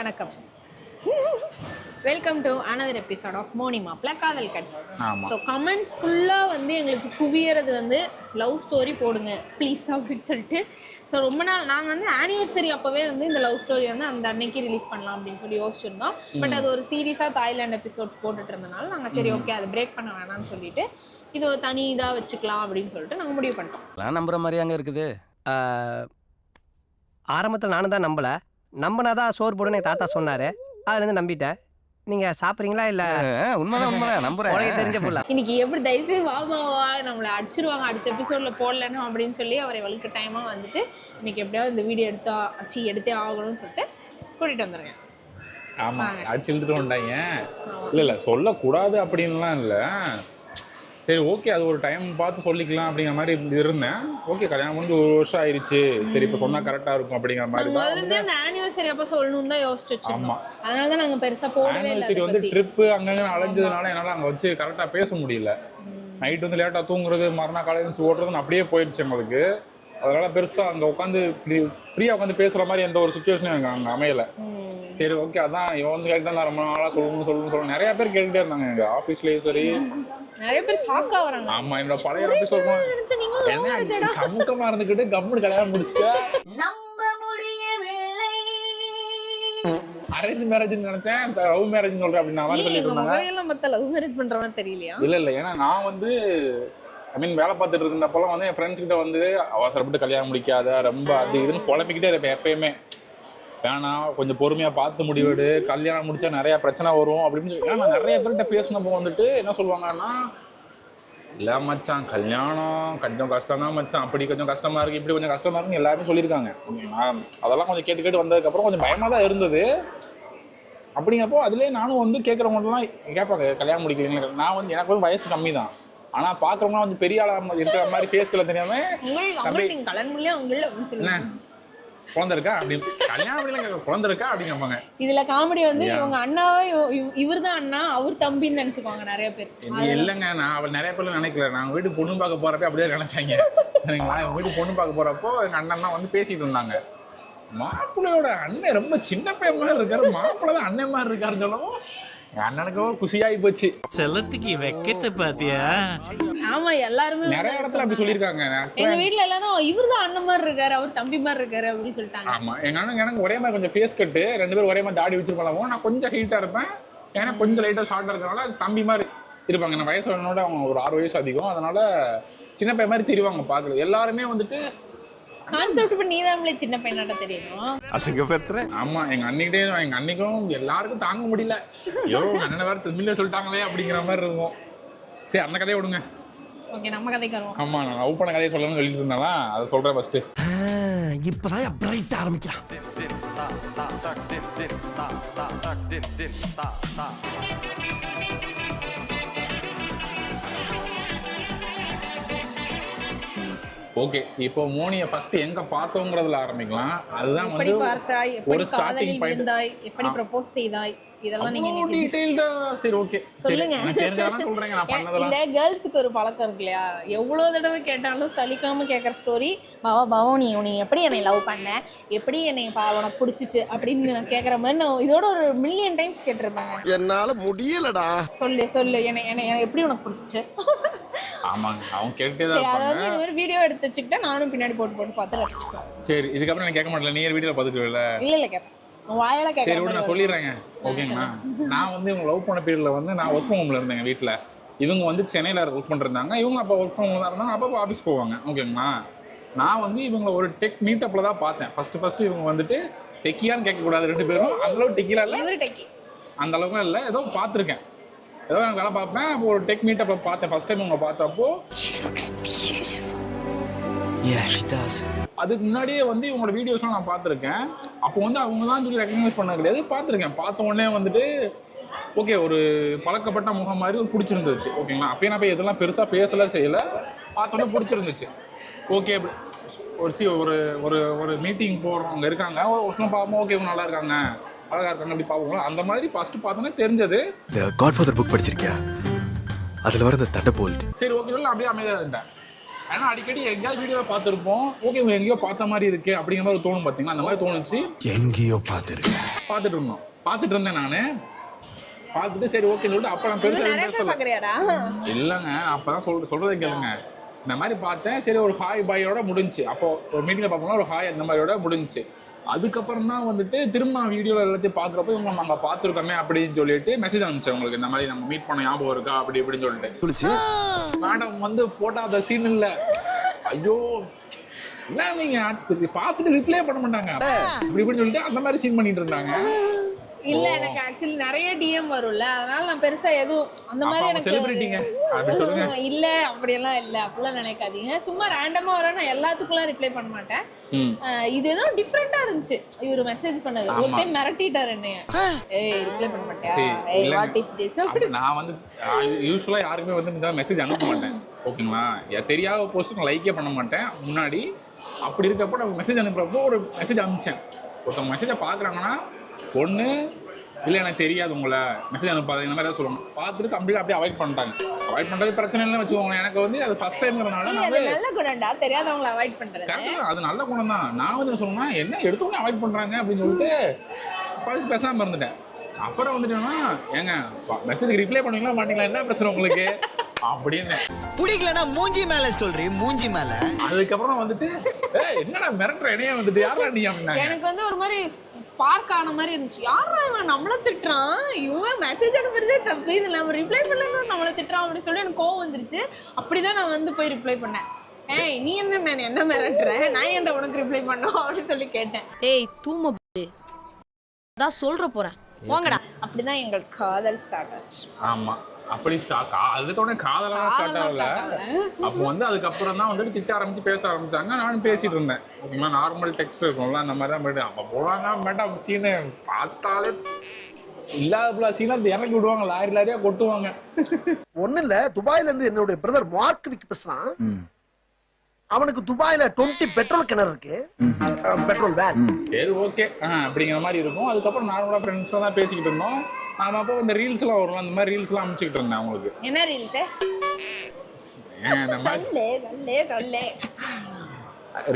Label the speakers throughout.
Speaker 1: வணக்கம். Welcome to another episode of Moni மாப்ள காதல் கட்ஸ் ஸோ கமெண்ட்ஸ் ஃபுல்லாக வந்து எங்களுக்கு குவியறது வந்து லவ் ஸ்டோரி போடுங்க. ப்ளீஸ் அப்படின்னு சொல்லிட்டு. ஸோ ரொம்ப நாள் நாங்கள் வந்து ஆனிவர்சரி அப்போவே வந்து இந்த லவ் ஸ்டோரி வந்து அந்த அன்னைக்கு ரிலீஸ் பண்ணலாம் அப்படின்னு சொல்லி யோசிச்சிருந்தோம். பட் அது ஒரு சீரியஸாக தாய்லாந்து எபிசோட்ஸ் போட்டுட்டு இருந்தனால நாங்கள் சரி ஓகே அது பிரேக் பண்ண வேணாம்னு சொல்லிட்டு இது ஒரு தனி இதாக வச்சுக்கலாம் அப்படின்னு சொல்லிட்டு நாங்கள் முடிவு பண்ணிட்டோம்.
Speaker 2: நம்புற மாதிரி அங்க இருக்குது
Speaker 3: ஆரம்பத்தில் நானும் தான் நம்பலை. நம்பினாதான் சோறு போடுன்னு என் தாத்தா சொன்னார். அதுலேருந்து நம்பிட்டேன். நீங்கள் சாப்பிட்றீங்களா இல்லை?
Speaker 2: உண்மைதான் உண்மைதான். நம்புறேன்.
Speaker 3: தெரிஞ்ச புள்ள
Speaker 1: இன்னைக்கு எப்படி தயவுசெய்து வா வா வா நம்மளை அடிச்சிருவாங்க அடுத்த எபிசோட்ல போடலன்னு அப்படின்னு சொல்லி அவரை வலுக்க டைமா வந்துட்டு இன்னைக்கு எப்படியாவது இந்த வீடியோ எடுத்தா அச்சி எடுத்தே ஆகணும்னு சொல்லிட்டு கூட்டிட்டு வந்துருங்க.
Speaker 4: ஆமா. அடிச்சு இழுத்துட்டு வந்தாங்க. இல்ல இல்ல சொல்லக்கூடாது அப்படின்லாம் இல்ல. சரி ஓகே அது ஒரு டைம் பார்த்து சொல்லிக்கலாம் அப்படிங்கிற மாதிரி இருந்து- இருந்தேன். ஓகே கல்யாணம் முடிஞ்சு ஒரு வருஷம் ஆயிருச்சு. சரி இப்போ சொன்னா கரெக்டா இருக்கும் அப்படிங்கிற மாதிரி தான்
Speaker 1: ஆனிவர்சரி அப்ப சொல்லணும்னு தான் யோசிச்சு
Speaker 4: ஆமா.
Speaker 1: அதனால தான் நாங்க பெருசா போடவே இல்லை
Speaker 4: ஆனிவர்சரி வந்து ட்ரிப்பு அங்கங்க அலைஞ்சதுனால என்னால அங்க வச்சு கரெக்டா பேச முடியல. நைட் வந்து லேட்டா தூங்குறது மறுநாள் காலையில எழுந்துச்சு ஓட்டுறதுன்னு அப்படியே போயிடுச்சு எங்களுக்கு. அதனால பெருசா அங்க உட்காந்து ஃப்ரீயா உட்காந்து பேசுற மாதிரி எந்த ஒரு சுச்சுவேஷனும் எனக்கு அங்க அமையல. சரி ஓகே அதான் இவன் வந்து கேட்டு தான் ரொம்ப நாளா சொல்லணும் சொல்லணும் சொல்லணும் நிறைய பேர் கேட்டுட்டே இருந்தாங்க எங்க ஆபீஸ்லயும் சரி.
Speaker 1: நிறைய பேர் ஷாக் ஆகுறாங்க.
Speaker 4: ஆமா என்னோட பழைய ஆபீஸ் என்ன கமுக்கமா இருந்துகிட்டு கம்முனு கல்யாணம் முடிச்சுக்க அரேஞ்ச் மேரேஜ்னு நினைச்சேன். லவ் மேரேஜ் சொல்றேன் அப்படின்னு
Speaker 1: ஏன்
Speaker 4: சொல்லிட்டு இருந்தாங்க.
Speaker 1: முகையெல்லாம் பார்த்தா லவ் மேரேஜ் பண்ற மாதிரி தெரியலையா?
Speaker 4: இல்ல இல்ல. ஏன்னா நான் வந்து ஐ மீன் வேலை பார்த்துட்டு இருந்தப்பெல்லாம் வந்து என் ஃப்ரெண்ட்ஸ் கிட்ட வந்து அவசரப்பட்டு கல்யாணம் முடிக்காத ரொம்ப அது இதுன்னு புலம்பிக்கிட்டே இருப்பேன் எப்பயுமே. வேணாம் கொஞ்சம் பொறுமையாக பார்த்து முடிவெடு. கல்யாணம் முடிச்சா நிறைய பிரச்சனை வரும் அப்படின்னு சொல்லி. ஏன்னா நான் நிறைய பேர்கிட்ட பேசினப்போ வந்துட்டு என்ன சொல்லுவாங்கன்னா இல்லை மச்சான் கல்யாணம் கொஞ்சம் கஷ்டம் தான் மச்சான். அப்படி கொஞ்சம் கஷ்டமா இருக்கு இப்படி கொஞ்சம் கஷ்டமா இருக்குன்னு எல்லாருமே சொல்லியிருக்காங்க. ஓகேங்களா அதெல்லாம் கொஞ்சம் கேட்டு கேட்டு வந்ததுக்கப்புறம் கொஞ்சம் பயமாக தான் இருந்தது. அப்படிங்கிறப்போ அதுலேயே நானும் வந்து கேட்குறவங்கலாம் கேட்பாங்க கல்யாணம் முடிக்கலைங்களா? நான் வந்து எனக்கு வந்து வயசு கம்மி தான் ஆனால் பார்க்குறவங்களாம் வந்து பெரிய ஆளாக இருக்கிற மாதிரி தெரியாம
Speaker 1: அப்படின்னு
Speaker 4: என்ன
Speaker 1: சொல்லுங்க.
Speaker 4: குழந்தை இருக்கா அப்படின்னு கல்யாணம் குழந்தை இருக்கா அப்படின்னு கேட்பாங்க
Speaker 1: இதுல காமெடி வந்து. இவங்க அண்ணாவை இவர் தான் அண்ணா அவர் தம்பின்னு நினைச்சுக்குவாங்க நிறைய பேர்.
Speaker 4: இல்லைங்க நான் அவள் நிறைய பேர் நினைக்கல. நான் வீட்டு பொண்ணு பார்க்க போறப்ப அப்படியே நினைச்சாங்க. சரிங்களா? வீட்டு பொண்ணு பார்க்க போறப்போ எங்க அண்ணன் வந்து பேசிட்டு இருந்தாங்க. மாப்பிள்ளையோட அண்ணன் ரொம்ப சின்ன பையன் மாதிரி இருக்காரு. மாப்பிள்ளை தான் அண்ணன் மாதிரி இருக்காருன்னு சொல்லவும் அண்ணனுக்கு குஷியாகி போச்சு.
Speaker 5: செல்லத்துக்கு வெக்கத்தை பாத்தியா?
Speaker 1: ஆமா எல்லாருமே
Speaker 4: நிறைய இடத்துல அப்படி சொல்லியிருக்காங்க.
Speaker 1: எங்க வீட்ல எல்லாரும் இவர் தான் அண்ணன் மாதிரி இருக்காரு அவர் தம்பி மாதிரி இருக்காரு அப்படின்னு சொல்லிட்டாங்க.
Speaker 4: ஆமா எங்க அண்ணன் எனக்கு ஒரே மாதிரி கொஞ்சம் ஃபேஸ் கட்டு ரெண்டு பேரும் ஒரே மாதிரி தாடி வச்சிருப்பாங்க நான் கொஞ்சம் ஹீட்டா இருப்பேன். ஏன்னா கொஞ்சம் லைட்டா ஷார்ட்டா இருக்கனால தம்பி மாதிரி இருப்பாங்க. நான் வயசு அவங்க ஒரு ஆறு வயசு அதிகம். அதனால சின்ன பையன் மாதிரி தெரிவாங்க பாக்குறது. எல்லாருமே வந்துட்டு
Speaker 1: கான்செப்ட் பண்ணி நீதாமலே சின்ன பையனாட்ட தெரியணும்
Speaker 2: அசிங்கப்படுத்துறேன்
Speaker 4: ஆமா எங்க அன்னிக்கிட்டே எங்க அன்னிக்கும் எல்லாருக்கும் தாங்க முடியல. ஐயோ எங்க அண்ணனை வேற தமிழ்ல சொல்லிட்டாங்களே அப்படிங்கிற மாதிரி இருக்கும். சரி அந்த கதையை விடுங்க.
Speaker 1: ஓகே நம்ம கதைக்கு வருவோம்.
Speaker 4: ஆமா நான் லவ் பண்ண கதையை சொல்லணும்னு சொல்லிட்டு இருந்தாலா அதை சொல்றேன் ஃபர்ஸ்ட்
Speaker 3: இப்போதான் பிரைட் ஆரம்பிக்கலாம்
Speaker 4: ஓகே இப்போ மோனியை ஃபர்ஸ்ட் எங்க பார்த்தோங்கிறதுல ஆரம்பிக்கலாம். அதுதான்
Speaker 1: எப்படி
Speaker 4: வந்து
Speaker 1: பார்த்தாய்? எப்படி
Speaker 4: point.
Speaker 1: விழுந்தாய் எப்படி. ப்ரப்போஸ் செய்தாய்? இதெல்லாம் நீங்க
Speaker 4: detailed ஆ? சரி ஓகே
Speaker 1: சொல்லுங்க.
Speaker 4: சொல்றேங்க நான் பண்ணதெல்லாம்.
Speaker 1: இல்ல கேர்ள்ஸுக்கு ஒரு பழக்கம் இருக்கு இல்லையா? எவ்வளவு தடவை கேட்டாலும் சலிக்காம கேட்குற ஸ்டோரி பாவா பாவா நீ நீ எப்படி என்னை லவ் பண்ண? எப்படி என்னை பா உனக்கு பிடிச்சிச்சு? அப்படின்னு நான் கேட்குற மாதிரி நான் இதோட ஒரு மில்லியன் டைம்ஸ் கேட்டிருப்பேங்க.
Speaker 6: என்னால முடியலடா.
Speaker 1: சொல்லு சொல்லு. என்னை என்னை என்னை எப்படி உனக்கு பிடிச்சிச்சு?
Speaker 4: ஆமாங்க. அவங்க கேட்டே தான்
Speaker 1: சரி அதை வந்து
Speaker 4: இருப்பாங்க.
Speaker 1: இந்த மாதிரி வீடியோ எடுத்து வச்சுக்கிட்டா நானும் பின்னாடி போட்டு போட்டு பார்த்து ரசிச்சுக்குவேன்.
Speaker 4: சரி இதுக்கப்புறம் நான் கேட்க மாட்டேன் நீ வீடியோ பார்த்துட்டு
Speaker 1: இல்ல இல்ல கேட்பேன் வாயால
Speaker 4: சரி விட
Speaker 1: மாதிரி
Speaker 4: நான். சொல்லிடுறேங்க. ஓகேங்களா? நான் வந்து இவங்க லவ் பண்ண பீரியட்ல வந்து நான் ஒர்க் ஃப்ரம் ஹோம்ல இருந்தேங்க வீட்டில் இவங்க வந்து சென்னையில் ஒர்க் பண்ணிருந்தாங்க. இவங்க அப்போ ஒர்க் ஃப்ரம் ஹோம் தான் இருந்தாங்க. அப்போ ஆஃபீஸ் போவாங்க. ஓகேங்களா? நான் வந்து இவங்களை ஒரு டெக் மீட்டப்பில் தான் பார்த்தேன். ஃபர்ஸ்ட் ஃபர்ஸ்ட் இவங்க வந்துட்டு டெக்கியான்னு கேட்கக்கூடாது ரெண்டு பேரும். அந்த அளவு டெக்கியா இல்லை. அந்த அளவுக்கு இல்லை. ஏதோ பார்த்துருக்கேன். ஏதோ நான் வேலை பார்ப்பேன். அப்போ ஒரு டெக் மீட்டப்பில் பார்த்தேன். ஃபர்ஸ்ட் டைம் உங்களை பார்த்தப்போ.
Speaker 5: Yeah, she does.
Speaker 4: அதுக்கு முன்னாடியே வந்து இவங்களோட வீடியோஸ்லாம் நான் பார்த்துருக்கேன். அப்போ வந்து அவங்க தான் சொல்லி ரெக்கக்னைஸ் பண்ண கிடையாது. பார்த்துருக்கேன். பார்த்த உடனே வந்துட்டு ஓகே ஒரு பழக்கப்பட்ட முகம் மாதிரி ஒரு பிடிச்சிருந்துச்சு. ஓகேங்களா அப்பயே நான் போய் எதெல்லாம் பெருசாக பேசல செய்யலை. பார்த்த உடனே பிடிச்சிருந்துச்சு. ஓகே ஒரு சி ஒரு ஒரு ஒரு மீட்டிங் போடுறவங்க இருக்காங்க. ஒரு ஒரு சில பார்ப்போம் ஓகே இவங்க நல்லா இருக்காங்க. அழகா இருக்காங்க அப்படி பார்ப்போம் அந்த மாதிரி ஃபர்ஸ்ட் பார்த்தோன்னே தெரிஞ்சது.
Speaker 7: இந்த காட்ஃபாதர் புக் படிச்சிருக்கியா? அதுல வர இந்த தண்டபோல்ட்
Speaker 4: சரி ஓகே இல்லை அப்படியே அமைதியாக இருந்தேன் ஏன்னா அடிக்கடி எங்கேயாவது வீடியோவை பார்த்துருப்போம். ஓகே இவங்க எங்கேயோ பார்த்த மாதிரி இருக்கு அப்படிங்கிற மாதிரி தோணும் பார்த்தீங்களா அந்த மாதிரி தோணுச்சு.
Speaker 2: எங்கேயோ பார்த்துருக்கேன்.
Speaker 4: பார்த்துட்டு இருந்தோம். பார்த்துட்டு இருந்தேன் நான். பார்த்துட்டு சரி ஓகே சொல்லிட்டு அப்போ நான் பெருசாக இல்லைங்க அப்பதான் சொல் சொல்றதை கேளுங்க. இந்த மாதிரி பார்த்தேன். சரி ஒரு ஹாய் பாயோட முடிஞ்சுச்சு அப்போ ஒரு மீட்டிங்ல பார்ப்போம்னா ஒரு ஹாய் அந்த மாதிரியோட முடிஞ்சுச்சு அதுக்கப்புறம் தான் வந்துட்டு திரும்ப நான் வீடியோவில் எல்லாத்தையும் பார்க்குறப்போ இவங்க நம்ம பார்த்துருக்கோமே அப்படின்னு சொல்லிட்டு மெசேஜ் அனுப்பிச்சேன் உங்களுக்கு. இந்த மாதிரி நம்ம மீட் பண்ண ஞாபகம் இருக்கா? அப்படி இப்படின்னு சொல்லிட்டு. மேடம் வந்து போட்டாத சீன் இல்ல. ஐயோ என்ன நீங்க? அது பார்த்துட்டு ரிப்ளை பண்ண மாட்டாங்க. இப்படி இப்படின்னு சொல்லிட்டு அந்த மாதிரி சீன் பண்ணிட்டு இருந்தாங்க.
Speaker 1: இல்ல எனக்கு ஆக்சுவலி நிறைய டிஎம் வரும்ல. அதனால நான் பெருசா எதுவும் அந்த மாதிரி எனக்கு
Speaker 4: celebrityங்க. அப்படி.
Speaker 1: ஒரு- இல்ல அப்படியெல்லாம் இல்ல. அப்படிலாம் நினைக்காதீங்க. சும்மா ரேண்டமா வர நான் எல்லாத்துக்குலாம் ரிப்ளை பண்ண மாட்டேன். இது ஏதோ டிஃப்ரெண்டா இருந்துச்சு. இவரு மெசேஜ் பண்ணது. ஒரு. டைம் மிரட்டிட்டாரு என்னைய. ஏய் ரிப்ளை பண்ண ஏய்
Speaker 4: இல்லைங்க.
Speaker 1: வாட் இஸ் திஸ்
Speaker 4: நான் வந்து யூஸ்வலாக யாருக்குமே வந்து இந்த மெசேஜ் அனுப்ப மாட்டேன். ஓகேங்களா? தெரியாத போஸ்ட் நான் லைக்கே பண்ண மாட்டேன். முன்னாடி அப்படி இருக்கப்போ நான் மெசேஜ் அனுப்புறப்போ ஒரு மெசேஜ் அனுப்பிச்சேன். ஒருத்தவங்க மெசேஜை பார்க்குறாங்கன்னா ஒன்று இல்லை எனக்கு தெரியாது உங்களை. மெசேஜ் அனுப்பாத இந்த மாதிரி ஏதாவது சொல்லணும். பார்த்துட்டு கம்ப்ளீட் அப்படியே அவாய்ட் பண்ணிட்டாங்க. அவாய்ட் பண்ணுறது பிரச்சனை இல்லைன்னு வச்சுக்கோங்க எனக்கு வந்து அது ஃபஸ்ட் டைம்ங்கிறனால நான் வந்து
Speaker 1: நல்ல குணம்டா. தெரியாதவங்கள அவாய்ட் பண்றது.
Speaker 4: கரெக்டாக அது நல்ல குணம் தான் நான் வந்து என்ன சொல்லணும்னா என்ன எடுத்தோடனே அவாய்ட் பண்ணுறாங்க அப்படின்னு சொல்லிட்டு பார்த்து பேசாமல் இருந்துட்டேன். அப்புறம் வந்துட்டேன்னா ஏங்க மெசேஜ் ரிப்ளை பண்ணுவீங்களா மாட்டீங்களா? என்ன பிரச்சனை உங்களுக்கு? அப்படின்னு.
Speaker 5: பிடிக்கலனா மூஞ்சி மேல சொல்றி மூஞ்சி மேல.
Speaker 4: அதுக்கப்புறம் வந்துட்டு ஏய் என்னடா மிரட்டுற இடையே வந்துட்டு? யாரா நீ
Speaker 1: எனக்கு வந்து ஒரு மாதிரி ஸ்பார்க் ஆன மாதிரி இருந்துச்சு. யாரா இவன்? நம்மள திட்டுறான். இவன் மெசேஜ் அனுப்புறதே தப்பு. இது நம்ம ரிப்ளை பண்ணலன்னு நம்மள திட்டுறான் அப்படின்னு சொல்லி எனக்கு கோவம் வந்துருச்சு. அப்படிதான் நான் வந்து போய் ரிப்ளை பண்ணேன். ஏய் நீ என்ன மேன் என்ன மிரட்டுற? நான் என்ன உனக்கு ரிப்ளை பண்ணோம்? அப்படின்னு சொல்லி கேட்டேன்.
Speaker 6: ஏய் தூம அதான் சொல்ற போறேன். போங்கடா.
Speaker 1: அப்படிதான் எங்கள் காதல் ஸ்டார்ட் ஆச்சு.
Speaker 4: ஆமா. அப்படி ஸ்டாக் அதுக்கோட காதலாம் ஸ்டார்ட் ஆகல. அப்போ வந்து அதுக்கப்புறம் தான் வந்துட்டு திட்ட ஆரம்பிச்சு பேச ஆரம்பிச்சாங்க. நானும் பேசிட்டு இருந்தேன். ஓகேங்களா நார்மல் டெக்ஸ்ட் இருக்கும்ல அந்த மாதிரி தான் போயிட்டு அப்போ போடுவாங்க மேடம் சீனை பார்த்தாலே இல்லாத சீனா இறக்கி விடுவாங்க. லாரி லாரியா கொட்டுவாங்க.
Speaker 7: ஒண்ணு இல்ல. துபாயில இருந்து என்னுடைய பிரதர் மார்க் விக் பேசுறான். அவனுக்கு துபாயில 20 பெட்ரோல் கிணறு இருக்கு. பெட்ரோல் வேன்
Speaker 4: சரி ஓகே அப்படிங்கிற மாதிரி இருக்கும். அதுக்கப்புறம் நார்மலாக ஃப்ரெண்ட்ஸாக தான் பேசிக்கிட்டு இருந்தோம். நாம அப்போ இந்த ரீல்ஸ்லாம் வரும் அந்த மாதிரி ரீல்ஸ்லாம் அனுப்பிச்சிக்கிட்டு இருந்தேன் அவங்களுக்கு
Speaker 1: என்ன ரீல்ஸ்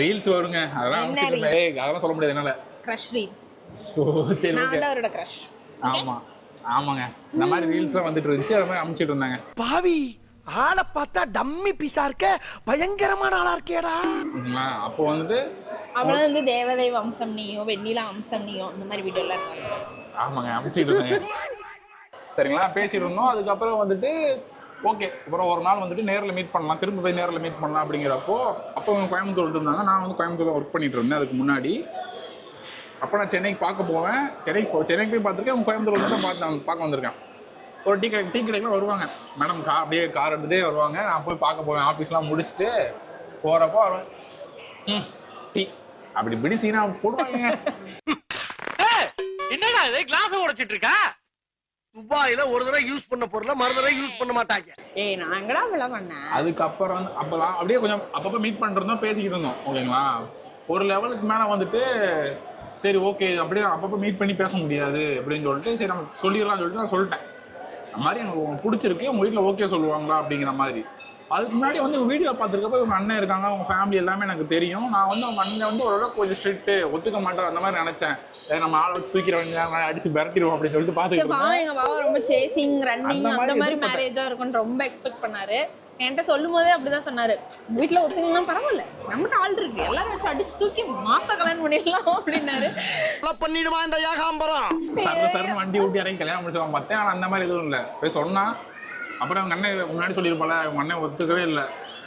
Speaker 4: ரீல்ஸ் வருங்க. அதெல்லாம் அனுப்பிச்சிட்டு ஏய் அதெல்லாம் சொல்ல முடியாது என்னால.
Speaker 1: க்ரஷ் ரீல்ஸ்
Speaker 4: ஸோ சரி
Speaker 1: நான்
Speaker 4: ஓகே
Speaker 1: வந்து அவரோட க்ரஷ்
Speaker 4: ஆமா. ஆமாங்க. இந்த மாதிரி ரீல்ஸ்லாம் வந்துட்டு இருந்துச்சு அது மாதிரி அனுப்பிச்சிட்டு இருந்தாங்க.
Speaker 7: பாவி ஆளை பார்த்தா டம்மி பீஸா இருக்க பயங்கரமான ஆளா இருக்கேடா.
Speaker 4: அப்போ வந்துட்டு
Speaker 1: அப்புறம் வந்து தேவதை வம்சம் நீயோ வெண்ணிலா வம்சம் நீயோ இந்த மாதிரி வீடியோலாம் இருக்காங்க.
Speaker 4: ஆமாங்க அமைச்சிட்டு இருந்தாங்க சரிங்களா? பேசிட்டு இருந்தோம் அதுக்கப்புறம் வந்துட்டு ஓகே அப்புறம் ஒரு நாள் வந்துட்டு நேரில் மீட் பண்ணலாம். திரும்ப போய் நேரில் மீட் பண்ணலாம் அப்படிங்கிறப்போ அப்போ அவங்க கோயம்புத்தூர் இருந்தாங்க. நான் வந்து கோயம்புத்தூரில் ஒர்க் பண்ணிட்டு இருந்தேன் அதுக்கு முன்னாடி. அப்போ நான் சென்னைக்கு பார்க்க போவேன். சென்னைக்கு போ சென்னைக்கு போய் பார்த்துருக்கேன் அவங்க கோயம்புத்தூர் வந்து தான் பார்த்து பார்க்க வந்திருக்கேன். ஒரு டீ கடை டீ கடைக்குலாம் வருவாங்க. மேடம் கா அப்படியே கார் எடுத்துகிட்டே வருவாங்க. நான் போய் பார்க்க போவேன். ஆஃபீஸ்லாம் முடிச்சுட்டு போகிறப்போ ம் டீ. அப்படி இப்படி சீனா போடுவாங்க.
Speaker 8: என்னடா இது? கிளாஸ் உடைச்சிட்டு இருக்கா
Speaker 7: துபாயில ஒரு தடவை யூஸ் பண்ண பொருளை மறு தடவை யூஸ் பண்ண மாட்டாங்க.
Speaker 1: ஏய் நான் எங்கடா அப்படிலாம் பண்ணேன்
Speaker 4: அதுக்கப்புறம் வந்து அப்போலாம் அப்படியே கொஞ்சம் அப்பப்போ மீட் பண்ணிருந்தோம் பேசிக்கிட்டு இருந்தோம் ஓகேங்களா? ஒரு லெவலுக்கு மேலே வந்துட்டு சரி ஓகே அப்படியே அப்பப்போ மீட் பண்ணி பேச முடியாது அப்படின்னு சொல்லிட்டு சரி நம்ம சொல்லிடலாம்னு சொல்லிட்டு நான் சொல்லிட்டேன். இந்த மாதிரி எனக்கு உங்களுக்கு பிடிச்சிருக்கு உங்கள் வீட்டில் ஓகே சொல்லுவாங்களா அப்படிங்கிற மாதிரி. அதுக்கு முன்னாடி வந்து வீடியோ பார்த்துருக்கப்போ உங்கள் அண்ணன் இருக்காங்க அவங்க ஃபேமிலி எல்லாமே எனக்கு தெரியும். நான் வந்து அவங்க அண்ணன் வந்து ஓரளவுக்கு கொஞ்சம் ஸ்ட்ரிக்ட்டு ஒத்துக்க மாட்டார் அந்த மாதிரி நினச்சேன். நம்ம ஆளை வச்சு தூக்கிட வேண்டிய அடிச்சு மிரட்டிடுவோம் அப்படின்னு சொல்லிட்டு பார்த்துக்கிட்டு இருந்தேன்
Speaker 1: பாவம் எங்க பாவம் ரொம்ப சேசிங் ரன்னிங்
Speaker 4: அந்த மாதிரி
Speaker 1: மாதிரி
Speaker 4: எதிர்பார்த்தேன்.
Speaker 1: மேரேஜா இருக்கும்னு ரொம்ப எக்ஸ்பெக்ட் பண்ணாரு. என்கிட்ட சொல்லும் போதே அப்படிதான் சொன்னாரு. வீட்டுல ஒத்துக்கலாம் பரவாயில்ல நம்மகிட்ட ஆள் இருக்கு. எல்லாரும் வச்சு அடிச்சு தூக்கி மாச கல்யாணம் பண்ணிடலாம் அப்படின்னாரு.
Speaker 7: பண்ணிடுமா இந்த ஏகாம்பரம்?
Speaker 4: சர்வ சர்வ வண்டி ஓட்டி இறங்கி கல்யாணம் முடிச்சிருவாங்க பார்த்தேன். ஆனால் அந்த மாதிரி எதுவும் இல்லை. போய் சொன்னா அப்புறம் அவங்க அண்ணன் முன்னாடி சொல்லியிருப்பால அவங்க அண்ணன் ஒத்துக்கவே இல்லை.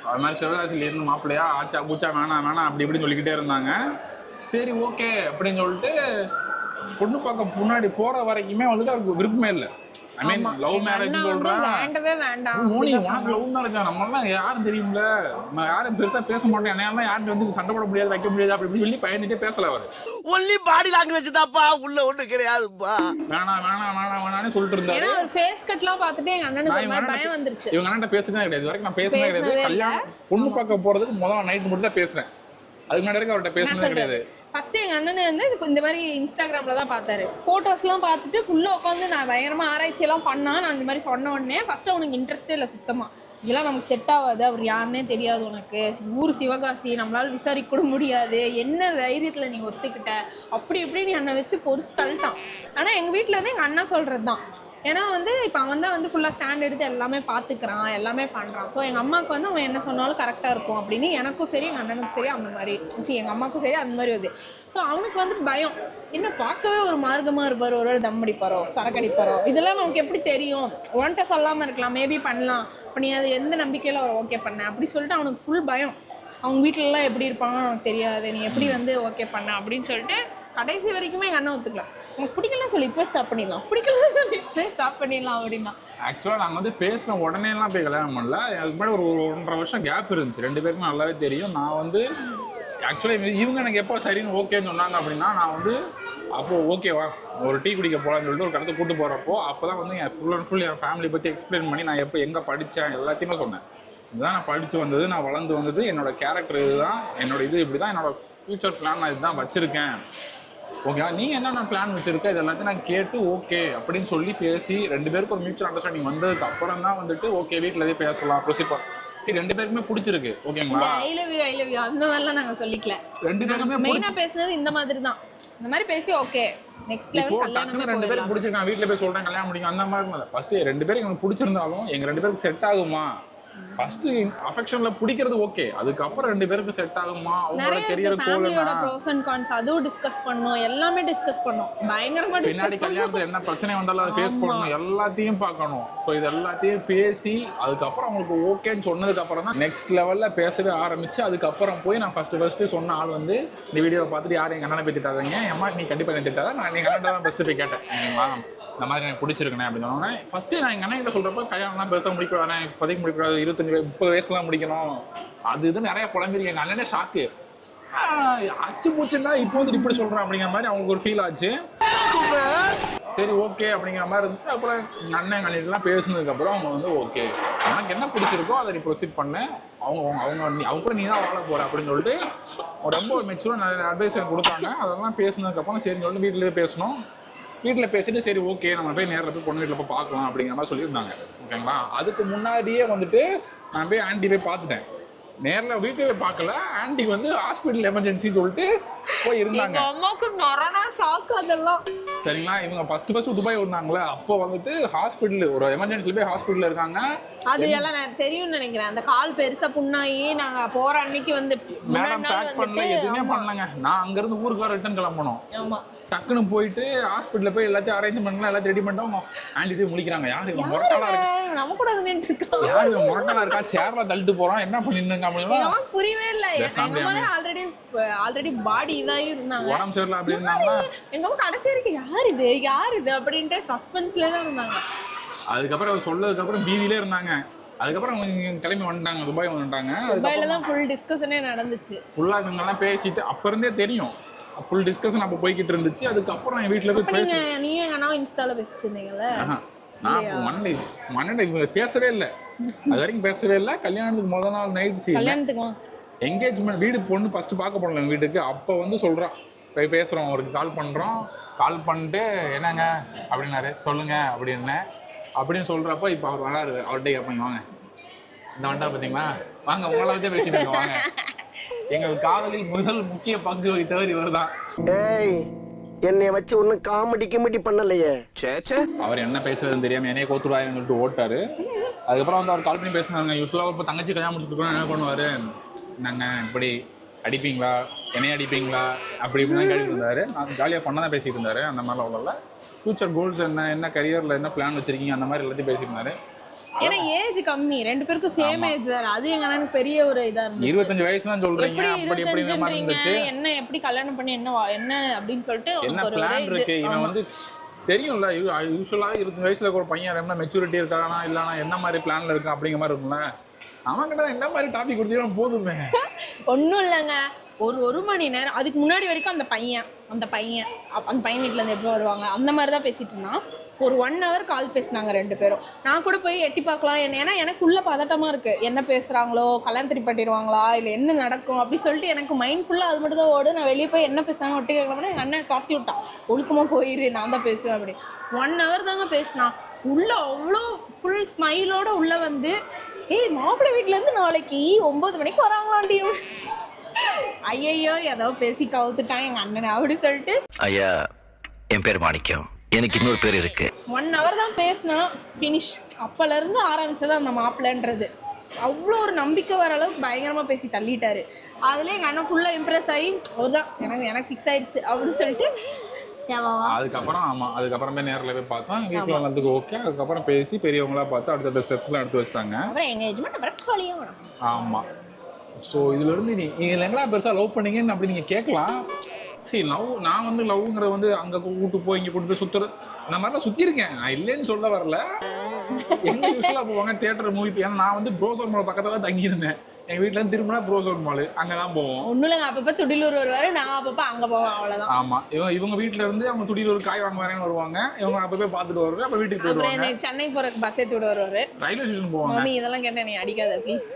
Speaker 4: அது மாதிரி சிவகாசியில் இருந்து மாப்பிள்ளையா ஆச்சா பூச்சா வேணாம் வேணாம் அப்படி இப்படின்னு சொல்லிக்கிட்டே இருந்தாங்க. சரி ஓகே அப்படின்னு சொல்லிட்டு பொண்ணு பார்க்க முன்னாடி போகிற வரைக்குமே வந்துட்டு அவருக்கு விருப்பமே இல்லை. ஐ மீன் லவ் மேரேஜ் சொல்றேன்
Speaker 1: வேண்டவே வேண்டாம்.
Speaker 4: மோனி உனக்கு லவ் மேரேஜ் நம்மளாம் யாரும் தெரியும்ல. நம்ம யாரும் பெருசா பேச மாட்டோம். என்ன யார்கிட்ட வந்து சண்டை போட முடியாது வைக்க முடியாது அப்படி சொல்லி பயந்துட்டே பேசல அவர்.
Speaker 7: ஒன்லி பாடி லாங்குவேஜ் தான்ப்பா. உள்ள ஒண்ணு கிடையாதுப்பா.
Speaker 4: வேணாம் வேணாம் வேணாம் வேணாம்னு சொல்லிட்டு இருந்தாரு.
Speaker 1: ஏன்னா ஒரு ஃபேஸ் கட்லாம் பார்த்துட்டு எங்க அண்ணனுக்கு ஒரு பயம் வந்துருச்சு.
Speaker 4: இவங்க அண்ணன் பேசுனதே கிடையாது. இது வரைக்கும் நான் பேசுனதே கிடையாது. கல்யாணம் பொண்ணு பார்க்க போறதுக்கு முதல் நைட் மட்டும் தான் பேசுறேன். அதுக்கு முன்னாடி அவர்கிட்ட பேசுனதே கிடையாது.
Speaker 1: ஃபர்ஸ்ட் எங்க அண்ணன் வந்து இந்த மாதிரி இன்ஸ்டாகிராம்ல தான் பார்த்தாரு. போட்டோஸ்லாம் பார்த்துட்டு ஃபுல்லா உட்காந்து நான் பயங்கரமா ஆராய்ச்சி எல்லாம் பண்ணா நான் இந்த மாதிரி சொன்ன உடனே ஃபர்ஸ்ட் அவனுக்கு இன்ட்ரெஸ்டே இல்லை சுத்தமா. இதெல்லாம் நமக்கு செட் ஆகாது. அவர் யாருன்னே தெரியாது உனக்கு. ஊர் சிவகாசி நம்மளால் விசாரிக்க கூட முடியாது. என்ன தைரியத்தில் நீ ஒத்துக்கிட்ட? அப்படி இப்படி நீ என்னை வச்சு பொறுத்து தள்ளிட்டான். ஆனால் எங்கள் வீட்டில் வந்து எங்கள் அண்ணா சொல்கிறது தான் ஏன்னா வந்து இப்போ அவன் தான் வந்து ஃபுல்லாக ஸ்டாண்ட் எடுத்து எல்லாமே பார்த்துக்கிறான் எல்லாமே பண்ணுறான் ஸோ எங்கள் அம்மாவுக்கு வந்து அவன் என்ன சொன்னாலும் கரெக்டாக இருக்கும் அப்படின்னு எனக்கும் சரி எங்கள் அண்ணனுக்கும் சரி அந்த மாதிரி. சரி எங்கள் அம்மாவுக்கும் சரி அந்த மாதிரி வருது. ஸோ அவனுக்கு வந்து பயம். என்ன பார்க்கவே ஒரு மார்க்கமாக இருப்பார். ஒரு வேளை தம் அடிப்பாரோ சரக்கு இதெல்லாம் நமக்கு எப்படி தெரியும்? உன்கிட்ட சொல்லாமல் இருக்கலாம். மேபி பண்ணலாம். இப்போ நீ அது எந்த நம்பிக்கையில் அவரை ஓகே பண்ண? அப்படி சொல்லிட்டு அவனுக்கு ஃபுல் பயம். அவங்க வீட்டிலலாம் எப்படி இருப்பாங்கன்னு அவனுக்கு தெரியாது. நீ எப்படி வந்து ஓகே பண்ண? அப்படின்னு சொல்லிட்டு கடைசி வரைக்குமே எங்கள் அண்ணன் ஒத்துக்கலாம் உனக்கு பிடிக்கலாம் சொல்லி இப்போ ஸ்டாப் பண்ணிடலாம். பிடிக்கலாம் சொல்லி இப்போ ஸ்டாப் பண்ணிடலாம் அப்படின்னா.
Speaker 4: ஆக்சுவலாக நாங்கள் வந்து பேசின உடனேலாம் போய் கல்யாணம் பண்ணல. அதுக்கு முன்னாடி ஒரு ஒரு ஒன்றரை வருஷம் கேப் இருந்துச்சு. ரெண்டு பேருக்கும் நல்லாவே தெரியும். நான் வந்து ஆக்சுவலி இவங்க எனக்கு எப்போ சரின்னு ஓகேன்னு சொன்னாங்க அப்படின்னா நான் வந்து அப்போது ஓகேவா ஒரு டீ குடிக்க போகலான்னு சொல்லிட்டு ஒரு கடத்தை கூட்டு போகிறப்போ அப்போ தான் வந்து என் ஃபுல் அண்ட் ஃபுல் என் ஃபேமிலி பற்றி எக்ஸ்பிளைன் பண்ணி நான் எப்போ எங்கே படித்தேன் எல்லாத்தையுமே சொன்னேன். இதுதான் நான் படித்து வந்தது நான் வளர்ந்து வந்தது என்னோட கேரக்டர் இதுதான் என்னோட இது இப்படி தான் என்னோட ஃப்யூச்சர் பிளான் நான் இதுதான் வச்சுருக்கேன். ஓகேவா நீங்கள் என்னென்ன பிளான் வச்சுருக்க? இது எல்லாத்தையும் நான் கேட்டு ஓகே அப்படின்னு சொல்லி பேசி ரெண்டு பேருக்கு ஒரு மியூச்சுவல் அண்டர்ஸ்டாண்டிங் வந்ததுக்கு அப்புறம் தான் வந்துட்டு ஓகே வீட்டில் எதே பேசலாம் ப்ரொசீட் சரி ரெண்டு பேருக்குமே பிடிச்சிருக்கு. ஓகேங்களா
Speaker 1: I love you I love you அந்த மாதிரிலாம் நாங்கள் சொல்லிக்கல.
Speaker 4: ரெண்டு பேருக்குமே
Speaker 1: மெயினாக பேசுனது இந்த மாதிரி தான் இந்த மாதிரி பேசி ஓகே நெக்ஸ்ட் லெவல் கல்யாணமே
Speaker 4: ரெண்டு பேரும்
Speaker 1: போயிடலாம்.
Speaker 4: பிடிச்சிருக்காங்க. வீட்டில் போய் சொல்றேன் கல்யாணம் முடிக்கும் அந்த மாதிரி ஃபர்ஸ்ட் ரெண்டு பேரும் எனக்கு பிடிச்சிருந்தாலும் எங்க ரெண்டு பேருக்கு செட் ஆகுமா? ஃபர்ஸ்ட் அஃபெக்ஷன்ல பிடிக்கிறது ஓகே அதுக்கப்புறம் ரெண்டு பேருக்கு செட் ஆகுமா? அவங்களோட கெரியர் கோலனா
Speaker 1: ப்ரோஸ் அண்ட் கான்ஸ் அதுவும் டிஸ்கஸ் பண்ணோம். எல்லாமே டிஸ்கஸ் பண்ணோம். பயங்கரமா டிஸ்கஸ் பண்ணோம்.
Speaker 4: கல்யாணத்துல என்ன பிரச்சனை வந்தாலும் அதை ஃபேஸ். பண்ணணும். எல்லாத்தையும் பார்க்கணும். ஸோ இது எல்லாத்தையும் பேசி அதுக்கப்புறம் அவங்களுக்கு ஓகேன்னு சொன்னதுக்கு அப்புறம் தான் நெக்ஸ்ட் லெவல்ல பேசவே ஆரம்பிச்சு அதுக்கப்புறம் போய் நான் ஃபர்ஸ்ட் ஃபர்ஸ்ட் சொன்ன ஆள் வந்து இந்த வீடியோவை பார்த்துட்டு யாரும் எங்க அண்ணனை பத்தி திட்டாதீங்க. அம்மா நீ கண்டிப்பா திட்டாத. நான் எங்க அண்ணன் தான் ஃபர்ஸ்ட் போய் கேட்டேன்? இந்த மாதிரி எனக்கு பிடிச்சிருக்கேன் அப்படின்னு சொன்னோன்னே ஃபஸ்ட்டு நான் எங்கள் அண்ணன் கிட்ட சொல்றப்ப கல்யாணம்லாம் பெருசாக முடிக்கூடாது இப்போதைக்கு முடிக்கூடாது இருபத்தஞ்சு முப்பது வயசுலாம் முடிக்கணும். அது இது நிறைய புலம்பிருக்கு எங்கள் அண்ணனே ஷாக்கு அச்சு பூச்சுன்னா இப்போ வந்து இப்படி சொல்கிறேன் அப்படிங்கிற மாதிரி அவங்களுக்கு ஒரு ஃபீல் ஆச்சு. சரி ஓகே அப்படிங்கிற மாதிரி இருந்துச்சு. அப்புறம் எங்கள் அண்ணன் கண்ணிட்டலாம் பேசுனதுக்கப்புறம் அவங்க வந்து ஓகே உனக்கு என்ன பிடிச்சிருக்கோ அதை நீ ப்ரொசீட் பண்ண. அவங்க அவங்க அவங்க நீ அவங்க கூட நீ தான் வாழ போகிற அப்படின்னு சொல்லிட்டு ரொம்ப மெச்சூராக நிறைய அட்வைஸ் எனக்கு கொடுத்தாங்க. அதெல்லாம் பேசினதுக்கப்புறம் சரின்னு சொல்லிட்டு வீட்டிலேயே பேசணும் வீட்டில் பேசிட்டு சரி ஓகே நம்ம போய் நேரில் போய் பொண்ணு வீட்டில் போய் பார்க்கலாம் அப்படிங்கிற மாதிரி சொல்லியிருந்தாங்க. ஓகேங்களா அதுக்கு முன்னாடியே வந்துட்டு நான் போய் ஆண்டி போய் பார்த்துட்டேன். நேரில் வீட்டில் போய் பார்க்கல. ஆண்டிக்கு வந்து ஹாஸ்பிட்டல் எமர்ஜென்சின்னு சொல்லிட்டு போய் இருந்தாங்க.
Speaker 1: அம்மாவுக்கு மரண ஷாக் அதெல்லாம்.
Speaker 4: சரிங்களா? இவங்க ஃபர்ஸ்ட் ஃபர்ஸ்ட் துபாய் வந்தாங்களே அப்போ வந்துட்டு ஹாஸ்பிட்டல் ஒரு எமர்ஜென்சி போய் ஹாஸ்பிட்டல் இருக்காங்க.
Speaker 1: அது எல்லாம் நான் தெரியும்னு நினைக்கிறேன். அந்த கால் பெருசா புண்ணாகி நாங்க போற அன்னைக்கு வந்து
Speaker 4: மேடம்
Speaker 1: நாள்
Speaker 4: பேக் பண்ணல எதுவுமே பண்ணலங்க. நான் அங்க இருந்து ஊருக்கு வர ரிட்டர்ன் கிளம்பணும்.
Speaker 1: ஆமா.
Speaker 4: டக்குன்னு போயிட்டு ஹாஸ்பிட்டல்ல போய் எல்லாத்தையும் அரேஞ்ச் பண்ணலாம் எல்லாத்தையும் ரெடி பண்ணிட்டு அவங்க ஆண்டி போய் முழிக்கிறாங்க. யார் இவன் முரட்டாளா இருக்கா?
Speaker 1: நம்ம கூட நின்று இருக்கோம்.
Speaker 4: யார் இவன் முரட்டாளா இருக்கா? சேர்ல தள்ளிட்டு போறான். என்ன பண்ணிருந்தாங்க
Speaker 1: புரியவே இல்லை. ஆல்ரெடி ஆல்ரெடி பாடி இதாகி இருந்தாங்க
Speaker 4: உடம்பு சரியில்லை அப்படி
Speaker 1: எங்க அம்மா கடைசி வரைக்கும் யார் இது? யார் இது? அப்படின்ட்டு சஸ்பென்ஸ்ல தான் இருந்தாங்க.
Speaker 4: அதுக்கப்புறம் அவர் சொல்லதுக்கு அப்புறம் பீதியிலே இருந்தாங்க. அதுக்கப்புறம் கிளம்பி வந்துட்டாங்க. துபாய் வந்துட்டாங்க.
Speaker 1: துபாயில தான் ஃபுல் டிஸ்கஷனே நடந்துச்சு.
Speaker 4: ஃபுல்லாக இவங்கெல்லாம் பேசிட்டு அப்ப இருந்தே தெரியும். ஃபுல் டிஸ்கஷன் அப்போ போய்கிட்டு இருந்துச்சு. அதுக்கப்புறம் என் வீட்டில் போய் பேசி
Speaker 1: நீங்க நீயும் எங்க அண்ணாவும் இன்ஸ்டால பேசிட்டு.
Speaker 4: நான் மண்ணை மண்ணை இவங்க பேசவே இல்லை. அது வரைக்கும் பேசவே இல்லை. கல்யாணத்துக்கு முத நாள் நைட்
Speaker 1: கல்யாணத்துக்கு.
Speaker 4: என்கேஜ்மெண்ட் வீடு பொண்ணு ஃபர்ஸ்ட் பார்க்க போனோம் எங்கள் வீட்டுக்கு. அப்போ வந்து சொல்கிறான் போய் பேசுகிறோம் அவருக்கு கால் பண்ணுறோம் கால் பண்ணிட்டு என்னங்க? அப்படின்னாரு. சொல்லுங்க அப்படின்னேன் அப்படின்னு சொல்கிறப்ப இப்போ அவர் வராரு. அவர்கிட்ட கேட்பாங்க வாங்க. இந்த வண்டா பார்த்தீங்களா? வாங்க உங்களை வச்சே பேசிட்டு வாங்க. எங்கள் காதலில் முதல் முக்கிய பங்கு வகித்தவர் இவர் தான்.
Speaker 7: ஏய் என்னைய வச்சு ஒன்னும் காமெடி கிமெடி பண்ணலையே.
Speaker 4: அவர் என்ன பேசுறதுன்னு தெரியாம என்னைய கோத்துடாருன்னு சொல்லிட்டு ஓட்டாரு. அதுக்கப்புறம் வந்து அவர் கால் பண்ணி பேசினாங்க யூஸ்வலாக இப்போ தங்கச்சி கல்யாணம் முடிச்சுட்டு என்ன பண்ணுவாரு? நாங்க இப்படி அடிப்பீங்களா? என்னைய அடிப்பீங்களா? அப்படி இப்படிலாம் கேட்டுட்டு இருந்தாரு. நான் ஜாலியாக பண்ண தான் பேசிட்டு இருந்தாரு. அந்த மாதிரிலாம் உள்ள ஃபியூச்சர் கோல்ஸ் என்ன என்ன கரியரில் என்ன பிளான் வச்சிருக்கீங்க? அந்த மாதிரி எல்லாத்தையும் பேசிட்டு இருந்தாரு.
Speaker 1: ஏன்னா ஏஜ் கம்மி. ரெண்டு பேருக்கும் சேம். ஏஜ் வேற. அது எங்க பெரிய ஒரு இதா இருந்துச்சு.
Speaker 4: இருபத்தஞ்சு வயசு தான் சொல்றீங்க.
Speaker 1: எப்படி
Speaker 4: மாதிரி
Speaker 1: இருபத்தஞ்சுன்றீங்க? என்ன எப்படி கல்யாணம் பண்ணி என்ன என்ன அப்படின்னு சொல்லிட்டு
Speaker 4: என்ன பிளான். இருக்கு? இவன். வந்து தெரியும்ல யூஸ்வலாக இருபது வயசுல ஒரு பையன் என்ன மெச்சூரிட்டி இருக்கானா இல்லைனா என்ன மாதிரி பிளான்ல இருக்கான் அப்படிங்கிற மாதிரி இருக்கும்ல. அவங்கடா என்ன மாதிரி டாபிக் கொடுத்தீங்கன்னா போதுமே.
Speaker 1: ஒன்றும் இல்லைங்க. ஒரு ஒரு மணி நேரம் அதுக்கு முன்னாடி வரைக்கும் அந்த பையன் அந்த பையன் அப் அந்த பையன் வீட்டுல இருந்து வருவாங்க? அந்த மாதிரி தான் பேசிட்டு இருந்தான். ஒரு ஒன் ஹவர் கால் பேசினாங்க ரெண்டு பேரும். நான் கூட போய் எட்டி பார்க்கலாம் என்ன. ஏன்னா எனக்கு உள்ள இருக்குது என்ன பேசுகிறாங்களோ கல்யாணத்திரி பண்ணிடுவாங்களா இல்லை என்ன நடக்கும் அப்படி சொல்லிட்டு எனக்கு மைண்ட் ஃபுல்லாக அது மட்டும் தான் ஓடு நான் வெளியே போய் என்ன பேசுறாங்க ஒட்டி கேட்கலாம்னா எங்க அண்ணன் துரத்தி விட்டான். ஒழுக்கமாக போயிரு நான் தான் பேசுவேன் அப்படி. ஒன் ஹவர் தாங்க பேசினான். உள்ள அவ்வளோ ஃபுல் ஸ்மைலோட உள்ள வந்து ஏய் மாப்பிள்ளை வீட்ல இருந்து நாளைக்கு ஒன்பது மணிக்கு வராங்களாண்டி ஐயையோ ஏதோ பேசி கவுத்துட்டான் எங்க அண்ணனை அப்படி சொல்லிட்டு.
Speaker 9: ஐயா என் பேர் மாணிக்கம். எனக்கு இன்னொரு பேர் இருக்கு.
Speaker 1: ஒன் ஹவர் தான் பேசினா ஃபினிஷ் அப்பல இருந்து ஆரம்பிச்சது அந்த மாப்பிள்ளைன்றது. அவ்வளோ ஒரு நம்பிக்கை வர அளவுக்கு பயங்கரமா பேசி தள்ளிட்டாரு. அதுல எங்க அண்ணன் ஃபுல்லா இம்ப்ரெஸ் ஆகி அவர்தான் எனக்கு எனக்கு ஃபிக்ஸ் ஆயிடுச்சு அப்படின்னு சொல்லிட்டு
Speaker 4: அதுக்கப்புறம் ஆமா அதுக்கப்புறமே நேரில் போய் பார்த்தோம். வீட்டில் வந்ததுக்கு ஓகே அதுக்கப்புறம் பேசி பெரியவங்களா பார்த்து அடுத்தடுத்த ஸ்டெப்ஸ்லாம் எடுத்து வச்சிட்டாங்க.
Speaker 1: கல்யாணம்
Speaker 4: ஆமா. ஸோ இதுல இருந்து நீ நீங்க எங்களா பெருசா லவ் பண்ணீங்கன்னு அப்படி நீங்க கேட்கலாம். சரி லவ் நான் வந்து லவ்ங்கிறது வந்து அங்க கூட்டு போய் இங்க கூட்டு போய் சுத்துறது இந்த மாதிரிலாம் சுத்தி இருக்கேன். நான் இல்லைன்னு சொல்ல வரல. எங்க யூஸ்வலா போவாங்க தியேட்டர் மூவி ஏன்னா நான் வந்து ப்ரோசர் மால் பக்கத்துல தான் தங்கியிருந்தேன். எங்க வீட்ல இருந்து திரும்பினா ப்ரோசர் மால் அங்கதான் போவோம்.
Speaker 1: ஒன்றும் இல்லைங்க. அப்பப்போ துடிலூர் வருவாரு. நான் அப்பப்போ அங்கே போவேன் அவ்வளோதான்
Speaker 4: ஆமா. இவங்க இவங்க வீட்ல இருந்து அவங்க துடியில் ஒரு காய் வாங்க வரேன்னு வருவாங்க. இவங்க அப்ப போய் பார்த்துட்டு வருவாங்க அப்ப வீட்டுக்கு
Speaker 1: அப்புறம்
Speaker 4: போயிடுவாங்க.
Speaker 1: என்னை சென்னை போகிறதுக்கு பஸ் ஏற்றி விட வருவாரு.
Speaker 4: ரயில்வே ஸ்டேஷன் போவாங்க.
Speaker 1: மம்மி இதெல்லாம் கேட்டேன் நீ அடிக்காத ப்ளீஸ்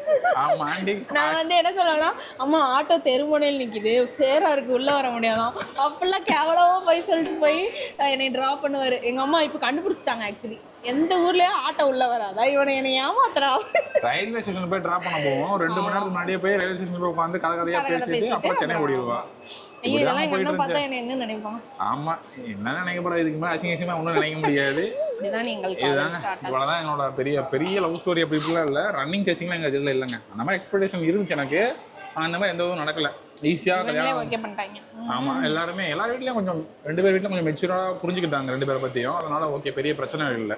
Speaker 4: ஆமா ஆண்டி.
Speaker 1: நான் வந்து என்ன சொல்லலாம் அம்மா ஆட்டோ தெருமுனையில் நிக்குது. சேரா இருக்கு உள்ள வர முடியாதாம் அப்படிலாம் கேவலமா போய் சொல்லிட்டு போய் என்னை டிராப் பண்ணுவாரு. எங்க அம்மா இப்போ கண்டுபிடிச்சிட்டாங்க ஆக்சுவலி எந்த ஊர்லயும் ஆட்டோ உள்ள வராதா? இவனை என்னை ஏமாத்துறா?
Speaker 4: ரயில்வே ஸ்டேஷன் போய் டிராப் பண்ண போவோம். ரெண்டு மணி நேரத்துக்கு முன்னாடியே போய் ரயில்வே ஸ்டேஷன் போய் உட்காந்து கதை கதையா
Speaker 1: கதை கதை
Speaker 4: பேசிட்டு அப்புறம் சென்னை ஓடிடுவா.
Speaker 1: ஐயோ இதெல்லாம் எங்க அண்ணன் பார்த்தா. என்ன என்ன நினைப்பான்?
Speaker 4: ஆமா என்ன நினைக்க போறா? இதுக்கு மேல அசிங்க அசிங்கமா ஒன்றும் நினைக்க முடியாது. இவ்வளவுதான் என்னோட பெரிய பெரிய லவ் ஸ்டோரி அப்படி இப்படிலாம் இல்ல. ரன்னிங் சேசிங்லாம் எங்க இதுல இல்லைங்க. அந்த மாதிரி எக்ஸ்பெக்டேஷன் இருந்துச்சு எனக்கு. அந்த மாதிரி எந்த இதுவும் நடக்கல. ஈஸியா கல்யாணம்
Speaker 1: ஓகே பண்ணிட்டாங்க.
Speaker 4: ஆமா எல்லாருமே எல்லார் வீட்லயும் கொஞ்சம் ரெண்டு பேர் வீட்லயும் கொஞ்சம் மெச்சூரா புரிஞ்சுக்கிட்டாங்க ரெண்டு பேரை பத்தியும். அதனால ஓகே பெரிய பிரச்சனை இல்லை.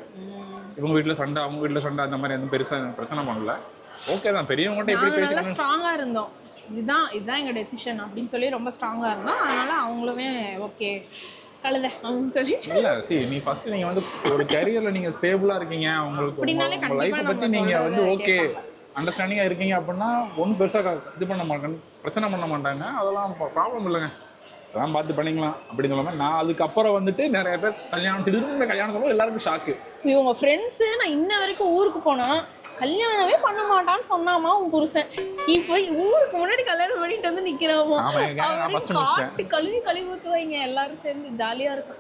Speaker 4: இவங்க வீட்ல சண்டை அவங்க வீட்ல சண்டை அந்த மாதிரி எதுவும் பெருசா பிரச்சனை பண்ணல. ஓகே தான் பெரியவங்ககிட்ட எப்படி
Speaker 1: நல்லா ஸ்ட்ராங்கா இருந்தோம். இதுதான் இதுதான் எங்க டெசிஷன் அப்படின்னு சொல்லி ரொம்ப ஸ்ட்ராங்கா இருந்தோம். அதனால அவங்களுமே ஓகே கழுத அப்படின்னு சொல்லி.
Speaker 4: இல்ல சி நீ ஃபர்ஸ்ட் நீங்க வந்து ஒரு கரியர்ல நீங்க ஸ்டேபிளா இருக்கீங்க. உங்களுக்கு லைஃப் பத்தி நீங்க வந்து ஓகே. அண்டர்ஸ்டாண்டிங்கா இருக்கீங்க அப்படின்னா ஒன்றும் பெருசா க- இது பண்ண மாட்டாங்க பிரச்சனை பண்ண மாட்டாங்க. அதெல்லாம் ப்ராப்ளம் இல்லைங்க. அதெல்லாம் பார்த்து பண்ணிக்கலாம். அப்படின்னு சொல்லாம நான் அதுக்கப்புறம் வந்துட்டு நிறைய பேர் கல்யாணம் திடீர்னு கல்யாணம் எல்லாருக்கும் ஷாக்கு
Speaker 1: இவங்க ஃப்ரெண்ட்ஸு நான் இன்ன வரைக்கும் ஊருக்கு போனா கல்யாணமே பண்ண மாட்டான்னு சொன்னாமா உன் புருஷன்? இப்போ ஊருக்கு முன்னாடி கல்யாணம் பண்ணிட்டு வந்து நிக்கிறாமா. காட்டு கழுவி கழுவி ஊத்துவாங்க எல்லாரும் சேர்ந்து ஜாலியா இருக்கும்.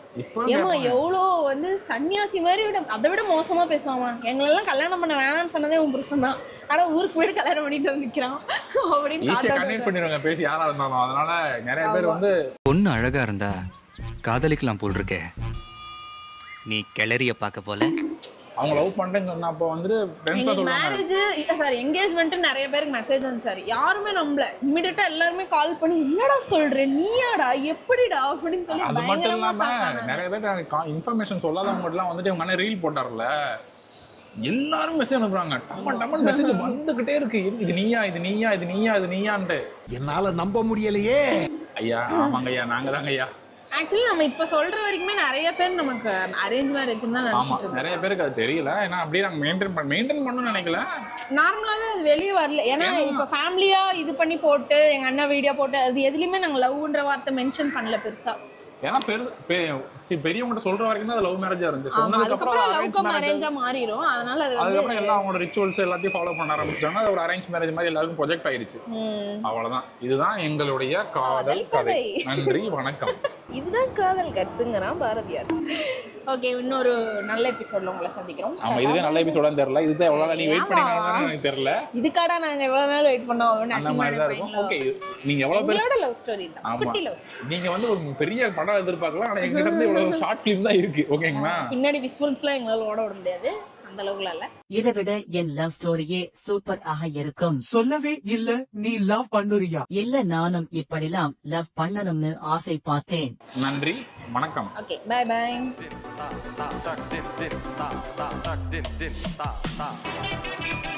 Speaker 1: ஏமா எவ்வளோ வந்து சன்னியாசி மாதிரி விட அதை விட மோசமா பேசுவாமா எங்களெல்லாம் கல்யாணம் பண்ண வேணாம்னு சொன்னதே உன் புருஷன் தான். ஆனா ஊருக்கு முன்னாடி கல்யாணம் பண்ணிட்டு வந்து நிக்கிறான். அப்படின்னு
Speaker 4: பேசி யாரா இருந்தாலும். அதனால நிறைய பேர் வந்து
Speaker 10: பொண்ணு அழகா இருந்தா காதலிக்கலாம் போல் இருக்கே. நீ கிளறிய பார்க்க போல?
Speaker 4: அவங்க லவ் பண்றேன்னு சொன்னப்போ வந்துட்டு ஃப்ரெண்ட்ஸா
Speaker 1: மேரேஜ் சாரி என்கேஜ்மெண்ட் நிறைய பேருக்கு மெசேஜ் வந்துச்சாரு யாருமே நம்பல. இமிடியட்டா எல்லாருமே கால் பண்ணி என்னடா சொல்ற? நீயாடா? எப்படிடா? அப்படின்னு சொல்லி
Speaker 4: அது மட்டும்
Speaker 1: பயங்கரமா
Speaker 4: இல்லாம
Speaker 1: shock ஆனாங்க.
Speaker 4: நிறைய பேர் இன்ஃபர்மேஷன் சொல்லாதவங்க எல்லாம் வந்துட்டு உங்க அண்ணன் ரீல் போட்டார்ல எல்லாரும் மெசேஜ் அனுப்புறாங்க. டம்மன் டம்மன் மெசேஜ் வந்துகிட்டே இருக்கு. இது நீயா இது நீயா இது நீயா இது நீயான்ட்டு.
Speaker 5: என்னால நம்ப முடியலையே.
Speaker 4: ஐயா ஆமாங்க ஐயா நாங்க தாங்க ஐயா
Speaker 1: ஆக்சுவலி நம்ம இப்ப சொல்ற வரைக்குமே நிறைய பேர் நமக்கு அரேஞ்ச் மேரேஜ் தான் நினைச்சிட்டு இருக்கோம்.
Speaker 4: நிறைய பேருக்கு அது தெரியல. ஏன்னா அப்படியே நாங்க மெயின்டைன் பண்ண மெயின்டைன் பண்ணணும்னு நினைக்கல.
Speaker 1: நார்மலாவே அது வெளியே வரல. ஏன்னா இப்ப ஃபேமிலியா இது பண்ணி போட்டு எங்க அண்ணா வீடியோ போட்டு அது எதுலயுமே நாங்க லவ்ன்ற வார்த்தை மென்ஷன் பண்ணல பெருசா.
Speaker 4: ஏன்னா பெரு பெ- சி, பெரியவங்ககிட்ட சொல்ற வரைக்கும் தான் அது லவ் மேரேஜா இருந்துச்சு. சொன்னதுக்கு அப்புறம்
Speaker 1: லவ்
Speaker 4: மேரேஜ்
Speaker 1: மாறிடும் அதனால அது
Speaker 4: அதுக்கப்புறம் எல்லாம் அவங்களோட ரிச்சுவல்ஸ் எல்லாத்தையும் ஃபாலோ பண்ண ஆரம்பிச்சிட்டாங்க. அது ஒரு அரேஞ்ச் மேரேஜ் மாதிரி எல்லாருக்கும் ப்ரொஜெக்ட் ஆயிருச்சு. அவ்வளவுதான். இதுதான் எங்களுடைய காதல்
Speaker 1: காதல்
Speaker 4: கதை.
Speaker 1: கதை.
Speaker 4: நன்றி வணக்கம்.
Speaker 1: இதுதான் காதல் கட்ஸுங்கிறான் பாரதியார். ஓகே இன்னொரு நல்ல எபிசோட்ல உங்களை சந்திக்கிறோம்.
Speaker 4: ஆமா இதுவே நல்ல எபிசோடான்னு தெரியல. இதுதான் எவ்வளவு நாள் நீங்க வெயிட் பண்ணீங்கன்னு எனக்கு தெரியல.
Speaker 1: இதுக்காடா நாங்க எவ்வளவு நாள் வெயிட் பண்ணோம்
Speaker 4: அந்த மாதிரி தான் இருக்கும். ஓகே நீங்க எவ்வளவு பேர்
Speaker 1: எங்களோட லவ் ஸ்டோரி தான். குட்டி லவ் ஸ்டோரி
Speaker 4: நீங்க வந்து ஒரு பெரிய படம் எதிர்பார்க்கலாம் ஆனா எங்கிட்ட இருந்து இவ்வளவு ஷார்ட் ஃபிலிம் தான் இருக்கு. ஓகேங்களா
Speaker 1: பின்னாடி விசுவல்ஸ்லாம் எங்களால ஓட விட முடியாது. அந்த அளவுக்குலாம் இல்ல.
Speaker 11: இதை விட என் லவ் ஸ்டோரியே சூப்பர் ஆக இருக்கும்.
Speaker 8: சொல்லவே இல்ல நீ லவ் பண்ணுறியா?
Speaker 11: இல்ல நானும் இப்படிலாம் லவ் பண்ணணும்னு ஆசை பார்த்தேன்.
Speaker 4: நன்றி வணக்கம்.
Speaker 1: Okay bye bye
Speaker 2: Ta ta ta din din ta ta ta din din ta ta.